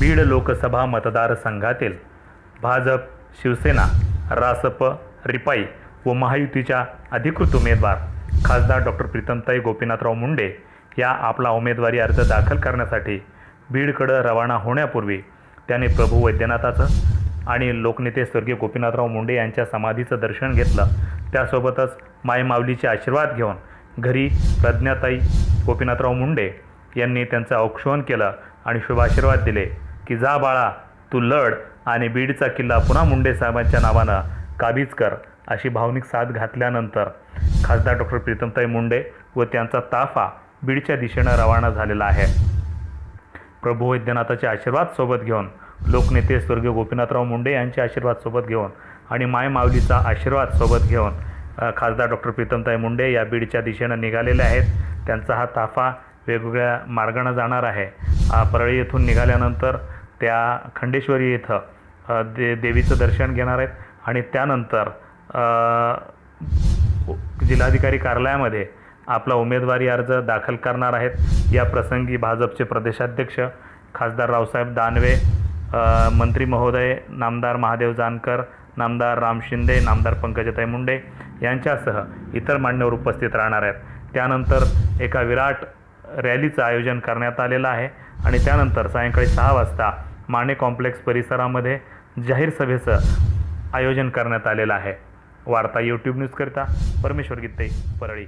बीड लोकसभा मतदारसंघातील भाजप शिवसेना रासप रिपाई व महायुतीच्या अधिकृत उमेदवार खासदार डॉक्टर प्रीतमताई गोपीनाथराव मुंडे या आपला उमेदवारी अर्ज दाखल करण्यासाठी बीडकडं रवाना होण्यापूर्वी त्यांनी प्रभू वैद्यनाथाचं आणि लोकनेते स्वर्गीय गोपीनाथराव मुंडे यांच्या समाधीचं दर्शन घेतलं. त्यासोबतच मायमावलीचे आशीर्वाद घेऊन घरी प्रज्ञाताई गोपीनाथराव मुंडे यांनी त्यांचं औक्षवण केलं आणि शुभाशीर्वाद दिले. की जा बाळा तू लढ आणि बीडचा किल्ला पुन्हा मुंडे साहेबांच्या नावानं काबीज कर अशी भावनिक साथ घातल्यानंतर खासदार डॉक्टर प्रीतमताई मुंडे व त्यांचा ताफा बीडच्या दिशेनं रवाना झालेला आहे. प्रभू वैद्यनाथाचे आशीर्वाद सोबत घेऊन लोकनेते स्वर्गीय गोपीनाथराव मुंडे यांचे आशीर्वाद सोबत घेऊन आणि माय माऊलीचा आशीर्वाद सोबत घेऊन खासदार डॉक्टर प्रीतमताई मुंडे या बीडच्या दिशेनं निघालेले आहेत. त्यांचा हा ताफा वेगवेगळ्या मार्गानं जाणार आहे. परळी येथून निघाल्यानंतर त्या खंडेश्वरी इथं दे देवीचं दर्शन घेणार आहेत. आणि त्यानंतर जिल्हाधिकारी कार्यालयामध्ये आपला उमेदवारी अर्ज दाखल करणार आहेत. या प्रसंगी भाजपचे प्रदेशाध्यक्ष खासदार रावसाहेब दानवे मंत्री महोदय नामदार महादेव जानकर नामदार राम शिंदे नामदार पंकजताई मुंडे यांच्यासह इतर मान्यवर उपस्थित राहणार आहेत. त्यानंतर एका विराट रॅलीचं आयोजन करण्यात आलेलं आहे. आणि त्यानंतर सायंकाळी सहा वाजता माने कॉम्प्लेक्स परिसरामध्ये जाहीर सभेचं आयोजन करण्यात आलेलं आहे. वार्ता यूट्यूब न्यूजकरिता परमेश्वर गीते परळी.